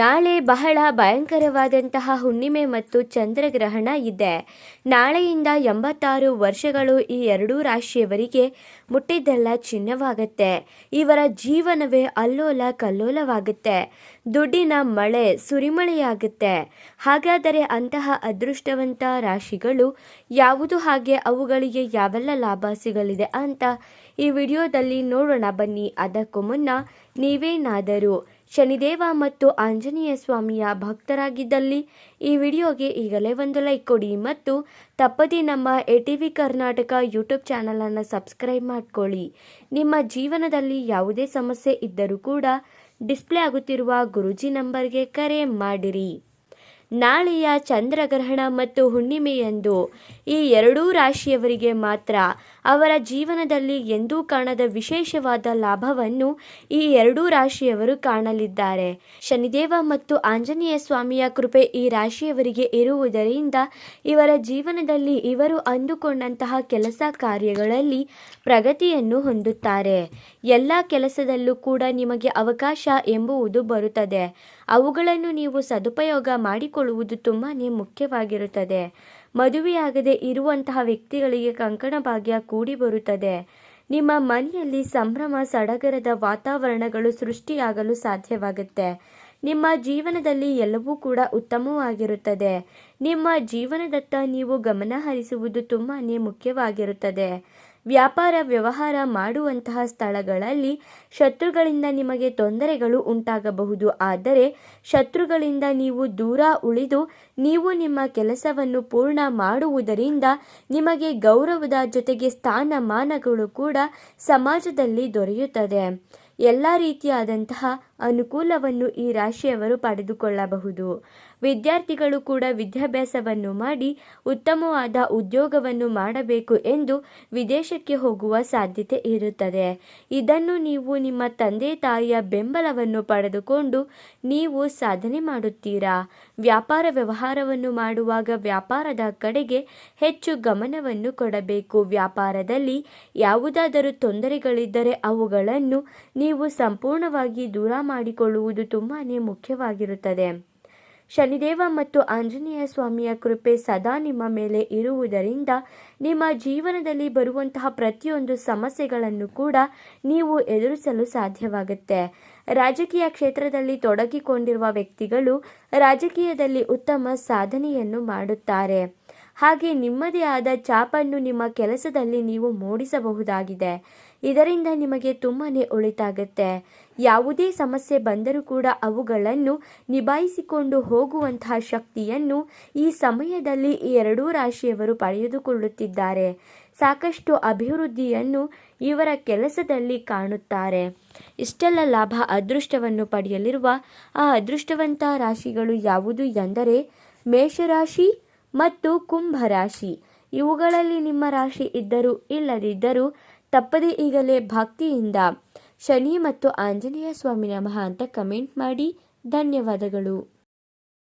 ನಾಳೆ ಬಹಳ ಭಯಂಕರವಾದಂತಹ ಹುಣ್ಣಿಮೆ ಮತ್ತು ಚಂದ್ರಗ್ರಹಣ ಇದೆ. ನಾಳೆಯಿಂದ ಎಂಬತ್ತಾರು ವರ್ಷಗಳು ಈ ಎರಡೂ ರಾಶಿಯವರಿಗೆ ಮುಟ್ಟಿದ್ದೆಲ್ಲ ಚಿನ್ನವಾಗುತ್ತೆ. ಇವರ ಜೀವನವೇ ಅಲ್ಲೋಲ ಕಲ್ಲೋಲವಾಗುತ್ತೆ. ದುಡ್ಡಿನ ಮಳೆ ಸುರಿಮಳೆಯಾಗುತ್ತೆ. ಹಾಗಾದರೆ ಅಂತಹ ಅದೃಷ್ಟವಂತ ರಾಶಿಗಳು ಯಾವುದು ಹಾಗೆ ಅವುಗಳಿಗೆ ಯಾವೆಲ್ಲ ಲಾಭ ಸಿಗಲಿದೆ ಅಂತ ಈ ವಿಡಿಯೋದಲ್ಲಿ ನೋಡೋಣ ಬನ್ನಿ. ಅದಕ್ಕೂ ಮುನ್ನ ನೀವೇನಾದರೂ ಶನಿದೇವ ಮತ್ತು ಆಂಜನೇಯ ಸ್ವಾಮಿಯ ಭಕ್ತರಾಗಿದ್ದಲ್ಲಿ ಈ ವಿಡಿಯೋಗೆ ಈಗಲೇ ಒಂದು ಲೈಕ್ ಕೊಡಿ ಮತ್ತು ತಪ್ಪದೇ ನಮ್ಮ A T V Karnataka YouTube ಚಾನಲನ್ನು ಸಬ್ಸ್ಕ್ರೈಬ್ ಮಾಡ್ಕೊಳ್ಳಿ. ನಿಮ್ಮ ಜೀವನದಲ್ಲಿ ಯಾವುದೇ ಸಮಸ್ಯೆ ಇದ್ದರೂ ಕೂಡ ಡಿಸ್ಪ್ಲೇ ಆಗುತ್ತಿರುವ ಗುರುಜಿ ನಂಬರ್ಗೆ ಕರೆ ಮಾಡಿರಿ. ನಾಳೆಯ ಚಂದ್ರಗ್ರಹಣ ಮತ್ತು ಹುಣ್ಣಿಮೆಯಂದು ಈ ಎರಡೂ ರಾಶಿಯವರಿಗೆ ಮಾತ್ರ ಅವರ ಜೀವನದಲ್ಲಿ ಎಂದೂ ಕಾಣದ ವಿಶೇಷವಾದ ಲಾಭವನ್ನು ಈ ಎರಡೂ ರಾಶಿಯವರು ಕಾಣಲಿದ್ದಾರೆ. ಶನಿದೇವ ಮತ್ತು ಆಂಜನೇಯ ಸ್ವಾಮಿಯ ಕೃಪೆ ಈ ರಾಶಿಯವರಿಗೆ ಇರುವುದರಿಂದ ಇವರ ಜೀವನದಲ್ಲಿ ಇವರು ಅಂದುಕೊಂಡಂತಹ ಕೆಲಸ ಕಾರ್ಯಗಳಲ್ಲಿ ಪ್ರಗತಿಯನ್ನು ಹೊಂದುತ್ತಾರೆ. ಎಲ್ಲ ಕೆಲಸದಲ್ಲೂ ಕೂಡ ನಿಮಗೆ ಅವಕಾಶ ಎಂಬುವುದು ಬರುತ್ತದೆ. ಅವುಗಳನ್ನು ನೀವು ಸದುಪಯೋಗ ಮಾಡಿಕೊಳ್ಳುವುದು ತುಂಬಾ ಮುಖ್ಯವಾಗಿರುತ್ತದೆ. ಮದುವೆಯಾಗದೆ ಇರುವಂತಹ ವ್ಯಕ್ತಿಗಳಿಗೆ ಕಂಕಣ ಭಾಗ್ಯ ಕೂಡಿ ಬರುತ್ತದೆ. ನಿಮ್ಮ ಮನೆಯಲ್ಲಿ ಸಂಭ್ರಮ, ಸಡಗರದ ವಾತಾವರಣಗಳು ಸೃಷ್ಟಿಯಾಗಲು ಸಾಧ್ಯವಾಗುತ್ತೆ. ನಿಮ್ಮ ಜೀವನದಲ್ಲಿ ಎಲ್ಲವೂ ಕೂಡ ಉತ್ತಮವಾಗಿರುತ್ತದೆ. ನಿಮ್ಮ ಜೀವನದತ್ತ ನೀವು ಗಮನ ಹರಿಸುವುದು ತುಂಬಾ ಮುಖ್ಯವಾಗಿರುತ್ತದೆ. ವ್ಯಾಪಾರ ವ್ಯವಹಾರ ಮಾಡುವಂತಹ ಸ್ಥಳಗಳಲ್ಲಿ ಶತ್ರುಗಳಿಂದ ನಿಮಗೆ ತೊಂದರೆಗಳು ಉಂಟಾಗಬಹುದು. ಆದರೆ ಶತ್ರುಗಳಿಂದ ನೀವು ದೂರ ಉಳಿದು ನೀವು ನಿಮ್ಮ ಕೆಲಸವನ್ನು ಪೂರ್ಣ ಮಾಡುವುದರಿಂದ ನಿಮಗೆ ಗೌರವದ ಜೊತೆಗೆ ಸ್ಥಾನಮಾನಗಳು ಕೂಡ ಸಮಾಜದಲ್ಲಿ ದೊರೆಯುತ್ತದೆ. ಎಲ್ಲ ರೀತಿಯಾದಂತಹ ಅನುಕೂಲವನ್ನು ಈ ರಾಶಿಯವರು ಪಡೆದುಕೊಳ್ಳಬಹುದು. ವಿದ್ಯಾರ್ಥಿಗಳು ಕೂಡ ವಿದ್ಯಾಭ್ಯಾಸವನ್ನು ಮಾಡಿ ಉತ್ತಮವಾದ ಉದ್ಯೋಗವನ್ನು ಮಾಡಬೇಕು ಎಂದು ವಿದೇಶಕ್ಕೆ ಹೋಗುವ ಸಾಧ್ಯತೆ ಇರುತ್ತದೆ. ಇದನ್ನು ನೀವು ನಿಮ್ಮ ತಂದೆ ತಾಯಿಯ ಬೆಂಬಲವನ್ನು ಪಡೆದುಕೊಂಡು ನೀವು ಸಾಧನೆ ಮಾಡುತ್ತೀರಾ? ವ್ಯಾಪಾರ ವ್ಯವಹಾರವನ್ನು ಮಾಡುವಾಗ ವ್ಯಾಪಾರದ ಕಡೆಗೆ ಹೆಚ್ಚು ಗಮನವನ್ನು ಕೊಡಬೇಕು. ವ್ಯಾಪಾರದಲ್ಲಿ ಯಾವುದಾದರೂ ತೊಂದರೆಗಳಿದ್ದರೆ ಅವುಗಳನ್ನು ನೀವು ಸಂಪೂರ್ಣವಾಗಿ ದೂರ ಮಾಡಿಕೊಳ್ಳುವುದು ತುಂಬಾ ಮುಖ್ಯವಾಗಿರುತ್ತದೆ. ಶನಿದೇವ ಮತ್ತು ಆಂಜನೇಯ ಸ್ವಾಮಿಯ ಕೃಪೆ ಸದಾ ನಿಮ್ಮ ಮೇಲೆ ಇರುವುದರಿಂದ ನಿಮ್ಮ ಜೀವನದಲ್ಲಿ ಬರುವಂತಹ ಪ್ರತಿಯೊಂದು ಸಮಸ್ಯೆಗಳನ್ನು ಕೂಡ ನೀವು ಎದುರಿಸಲು ಸಾಧ್ಯವಾಗುತ್ತೆ. ರಾಜಕೀಯ ಕ್ಷೇತ್ರದಲ್ಲಿ ತೊಡಗಿಕೊಂಡಿರುವ ವ್ಯಕ್ತಿಗಳು ರಾಜಕೀಯದಲ್ಲಿ ಉತ್ತಮ ಸಾಧನೆಯನ್ನು ಮಾಡುತ್ತಾರೆ. ಹಾಗೆ ನಿಮ್ಮದೇ ಆದ ಚಾಪನ್ನು ನಿಮ್ಮ ಕೆಲಸದಲ್ಲಿ ನೀವು ಮೂಡಿಸಬಹುದಾಗಿದೆ. ಇದರಿಂದ ನಿಮಗೆ ತುಂಬಾ ಒಳಿತಾಗುತ್ತೆ. ಯಾವುದೇ ಸಮಸ್ಯೆ ಬಂದರೂ ಕೂಡ ಅವುಗಳನ್ನು ನಿಭಾಯಿಸಿಕೊಂಡು ಹೋಗುವಂತಹ ಶಕ್ತಿಯನ್ನು ಈ ಸಮಯದಲ್ಲಿ ಈ ಎರಡೂ ರಾಶಿಯವರು ಪಡೆದುಕೊಳ್ಳುತ್ತಿದ್ದಾರೆ. ಸಾಕಷ್ಟು ಅಭಿವೃದ್ಧಿಯನ್ನು ಇವರ ಕೆಲಸದಲ್ಲಿ ಕಾಣುತ್ತಾರೆ. ಇಷ್ಟೆಲ್ಲ ಲಾಭ ಅದೃಷ್ಟವನ್ನು ಪಡೆಯಲಿರುವ ಆ ಅದೃಷ್ಟವಂತ ರಾಶಿಗಳು ಯಾವುದು ಎಂದರೆ ಮೇಷರಾಶಿ ಮತ್ತು ಕುಂಭ ರಾಶಿ. ಇವುಗಳಲ್ಲಿ ನಿಮ್ಮ ರಾಶಿ ಇದ್ದರೂ ಇಲ್ಲದಿದ್ದರೂ ತಪ್ಪದೇ ಈಗಲೇ ಭಕ್ತಿಯಿಂದ ಶನಿ ಮತ್ತು ಆಂಜನೇಯ ಸ್ವಾಮಿ ನಮಃ ಅಂತ ಕಮೆಂಟ್ ಮಾಡಿ. ಧನ್ಯವಾದಗಳು.